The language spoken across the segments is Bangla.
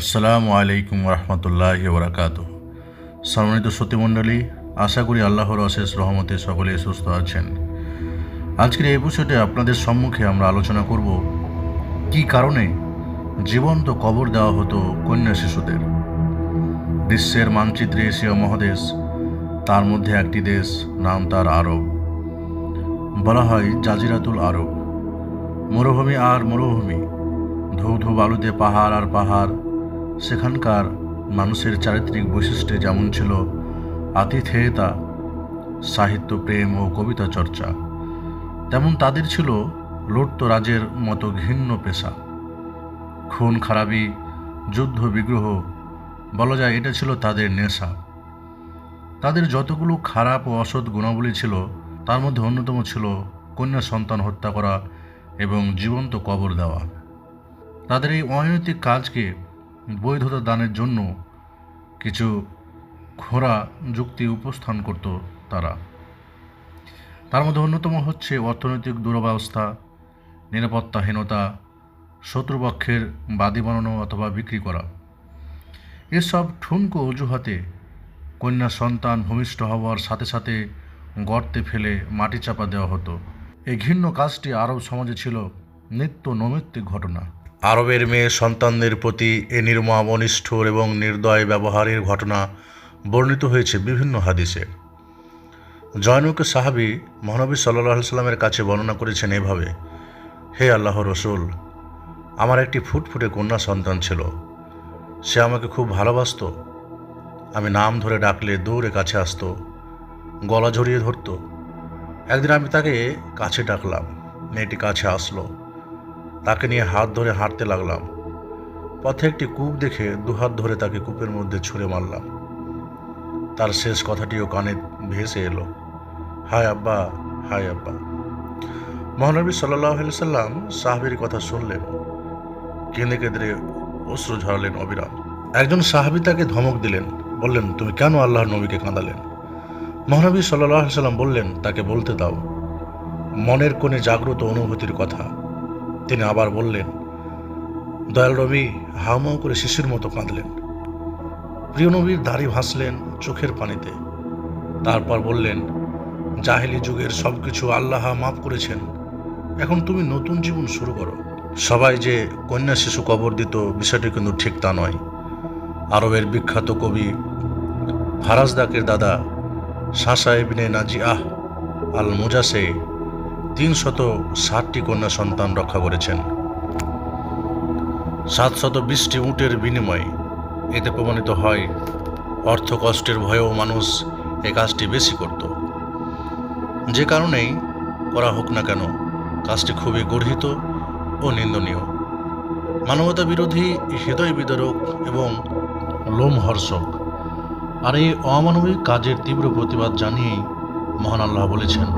আসসালামু আলাইকুম রহমতুল্লাহ বরাকাত সম্মানিত সত্যমণ্ডলী আশা করি আল্লাহর অশেষ রহমতে সকলে সুস্থ আছেন। আজকের এই এপিসোডে আপনাদের সম্মুখে আমরা আলোচনা করব, কি কারণে জীবন্ত কবর দেওয়া হতো কন্যা শিশুদের। বিশ্বের মানচিত্রে এশিয়া মহাদেশ, তার মধ্যে একটি দেশ, নাম তার আরব। বলা হয় জাজিরাতুল আরব। মরুভূমি আর মরুভূমি ধু ধু বালুতে পাহাড় আর পাহাড় সেখানকার মানুষের চারিত্রিক বৈশিষ্ট্যে যেমন ছিল আতিথেয়তা, সাহিত্য প্রেম ও কবিতা চর্চা, তেমন তাদের ছিল লুটতরাজের মতো ঘৃণ্য পেশা। খুন, খারাপি, যুদ্ধ, বিগ্রহ, বলা যায় এটা ছিল তাদের নেশা। তাদের যতগুলো খারাপ ও অসৎ গুণাবলী ছিল, তার মধ্যে অন্যতম ছিল কন্যা সন্তান হত্যা করা এবং জীবন্ত কবর দেওয়া। তাদের এই অনৈতিক কাজকে বৈধতা দানের জন্য কিছু খোরা যুক্তি উপস্থান করত তারা। তার মধ্যে অন্যতম হচ্ছে অর্থনৈতিক দুরবস্থা, নিরাপত্তাহীনতা, শত্রুপক্ষের বাদী বানানো অথবা বিক্রি করা। এসব ঠুনকো অজুহাতে কন্যা সন্তান ভূমিষ্ঠ হওয়ার সাথে সাথে গর্তে ফেলে মাটি চাপা দেওয়া হতো। এই ঘিন্ন কাজটি আরব সমাজে ছিল নিত্য নৈমিত্তিক ঘটনা। আরবের মেয়ে সন্তানদের প্রতি এ নির্মম, অনিষ্ঠুর এবং নির্দয় ব্যবহারের ঘটনা বর্ণিত হয়েছে বিভিন্ন হাদিসে। জয়নুক সাহাবি মহানবী সাল্লাহ সাল্লামের কাছে বর্ণনা করেছেন এভাবে, হে আল্লাহ রসুল, আমার একটি ফুটফুটে কন্যা সন্তান ছিল। সে আমাকে খুব ভালোবাসতো। আমি নাম ধরে ডাকলে দৌড়ে কাছে আসতো, গলা জড়িয়ে ধরতো। একদিন আমি তাকে কাছে ডাকলাম, মেয়েটি কাছে আসলো। তাকে নিয়ে হাত ধরে হাঁটতে লাগলাম। পথে একটি কূপ দেখে দুহাত ধরে তাকে কূপের মধ্যে ছুঁড়ে মারলাম। তার শেষ কথাটিও কানে ভেসে এলো। হায় আব্বা হায় আব্বা। মহানবী সাল্লাহ সাল্লাম সাহাবির কথা শুনলেন। কেঁদে কেঁদে অশ্রু ঝরালেন অবিরাম। একজন সাহাবি তাকে ধমক দিলেন, বললেন, তুমি কেন আল্লাহর নবীকে কাঁদালেন? মহানবী সাল্লাহ সাল্লাম বললেন, তাকে বলতে দাও। মনের কোণে জাগ্রত অনুভূতির কথা। তিনি আবার বললেন, দয়াল রবি হাউমাউ করে শিশুর মতো কাঁদলেন। প্রিয় নবীর দাড়ি ভাসলেন চোখের পানিতে। তারপর বললেন, জাহেলি যুগের সব কিছু আল্লাহ মাফ করেছেন। এখন তুমি নতুন জীবন শুরু করো। সবাই যে কন্যা শিশু কবর দিত, বিষয়টি কিন্তু ঠিক তা নয়। আরবের বিখ্যাত কবি ফারাজদাকের দাদা শাসা ইবনে নাজি আহ আল মুজাসে তিনশত ষাটটি কন্যা সন্তান রক্ষা করেছেন। সাতশত বিশটি উটের বিনিময়ে এতে প্রমাণিত হয় অর্থ কষ্টের ভয়েও মানুষ এ কাজটি বেশি করত। যে কারণেই করা হোক না কেন, কাজটি খুবই গর্হিত ও নিন্দনীয়। মানবতা বিরোধী, হৃদয় বিদারক এবং লোমহর্ষক, আর এই অমানবিক কাজের তীব্র প্রতিবাদ জানিয়েই মহান আল্লাহ বলেছেন।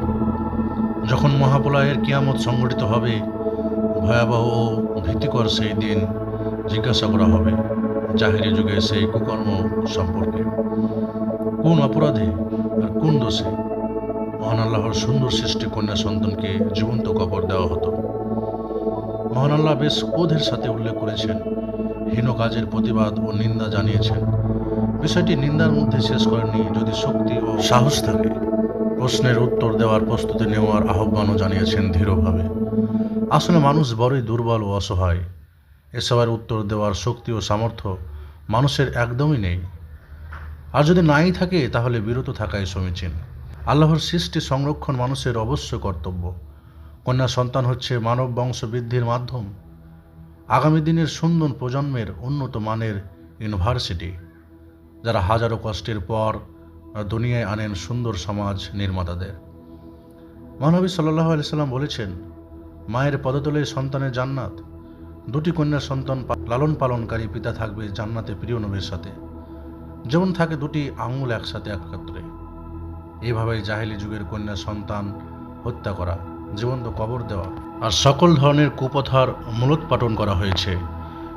যখন মহাপ্রলয়ের কিয়ামত সংগঠিত হবে, ভয়াবহ ও ভীতিকর সেই দিন জিজ্ঞাসা করা হবে জাহিরি যুগে সেই কুকর্ম সম্পর্কে। কোন অপরাধে আর কোন দোষে? মহান আল্লাহর সুন্দর সৃষ্টি কন্যা সন্তানকে জীবন্ত কবর দেওয়া হতো। মহান আল্লাহ বেশ ক্রোধের সাথে উল্লেখ করেছেন, হীন কাজের প্রতিবাদ ও নিন্দা জানিয়েছেন। বিষয়টি নিন্দার মধ্যে শেষ করেননি যদি শক্তি ও সাহস থাকে। প্রশ্নের উত্তর দেওয়ার প্রস্তুতি নেওয়ার আহ্বানও জানিয়েছেন ধীরভাবে। আসলে মানুষ বড়ই দুর্বল ও অসহায়। এসবের উত্তর দেওয়ার শক্তি ও সামর্থ্য মানুষের একদমই নেই। আর যদি নাই থাকে, তাহলে বিরত থাকাই সমীচীন। আল্লাহর সৃষ্টি সংরক্ষণ মানুষের অবশ্য কর্তব্য। কন্যা সন্তান হচ্ছে মানব বংশ বৃদ্ধির মাধ্যম। আগামী দিনের সুন্দর প্রজন্মের উন্নত মানের ইউনিভার্সিটি, যারা হাজারো কষ্টের পর দুনিয়ায় আনেন সুন্দর সমাজ নির্মাতাদের। মহানবী সাল্লাহ সাল্লাম বলেছেন, মায়ের পদতলে সন্তানের জান্নাত, দুটি কন্যা সন্তান লালন পালনকারী পিতা থাকবে জান্নাতে প্রিয় নবীর সাথে। যেমন থাকে দুটি আঙুল একসাথে একত্রে। এইভাবেই জাহেলি যুগের কন্যা সন্তান হত্যা করা, জীবন্ত কবর দেওয়া আর সকল ধরনের কুপথার মূলোৎপাটন করা হয়েছে।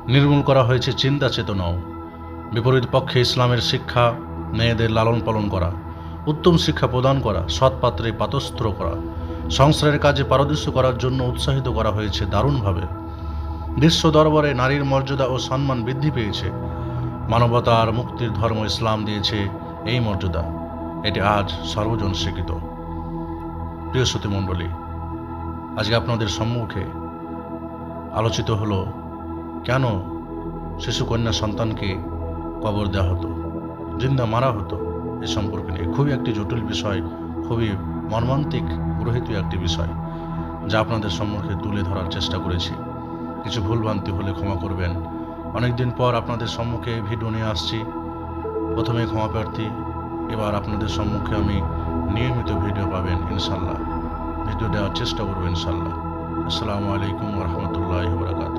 নির্মূল করা হয়েছে চিন্তা চেতনাও বিপরীত পক্ষে ইসলামের শিক্ষা মেয়েদের লালন পালন করা, উত্তম শিক্ষা প্রদান করা সৎপাত্রে পাতস্ত্র করা, সংসারের কাজে পারদর্শী করার জন্য উৎসাহিত করা হয়েছে দারুণভাবে। বিশ্ব দরবারে নারীর মর্যাদা ও সম্মান বৃদ্ধি পেয়েছে। মানবতা আর মুক্তির ধর্ম ইসলাম দিয়েছে এই মর্যাদা। এটি আজ সর্বজন স্বীকৃত প্রিয় শ্রুতিমণ্ডলী আজকে আপনাদের সম্মুখে আলোচিত হলো, কেন শিশুকন্যা সন্তানকে কবর দেওয়া হতো? জিন্দা মারা হতো এ সম্পর্কে নিয়ে। খুবই একটি জটিল বিষয়, খুবই মর্মান্তিক, পুরোহিত একটি বিষয়, যা আপনাদের সম্মুখে তুলে ধরার চেষ্টা করেছি। কিছু ভুলভ্রান্তি হলে ক্ষমা করবেন। অনেকদিন পর আপনাদের সম্মুখে ভিডিও নিয়ে আসছি। প্রথমে ক্ষমা প্রার্থী, এবার আপনাদের সম্মুখে আমি নিয়মিত ভিডিও পাবেন, ইনশাল্লাহ। ভিডিও দেওয়ার চেষ্টা করব, ইনশাল্লাহ। আসসালামু আলাইকুম রহমতুল্লাহ বরাকাত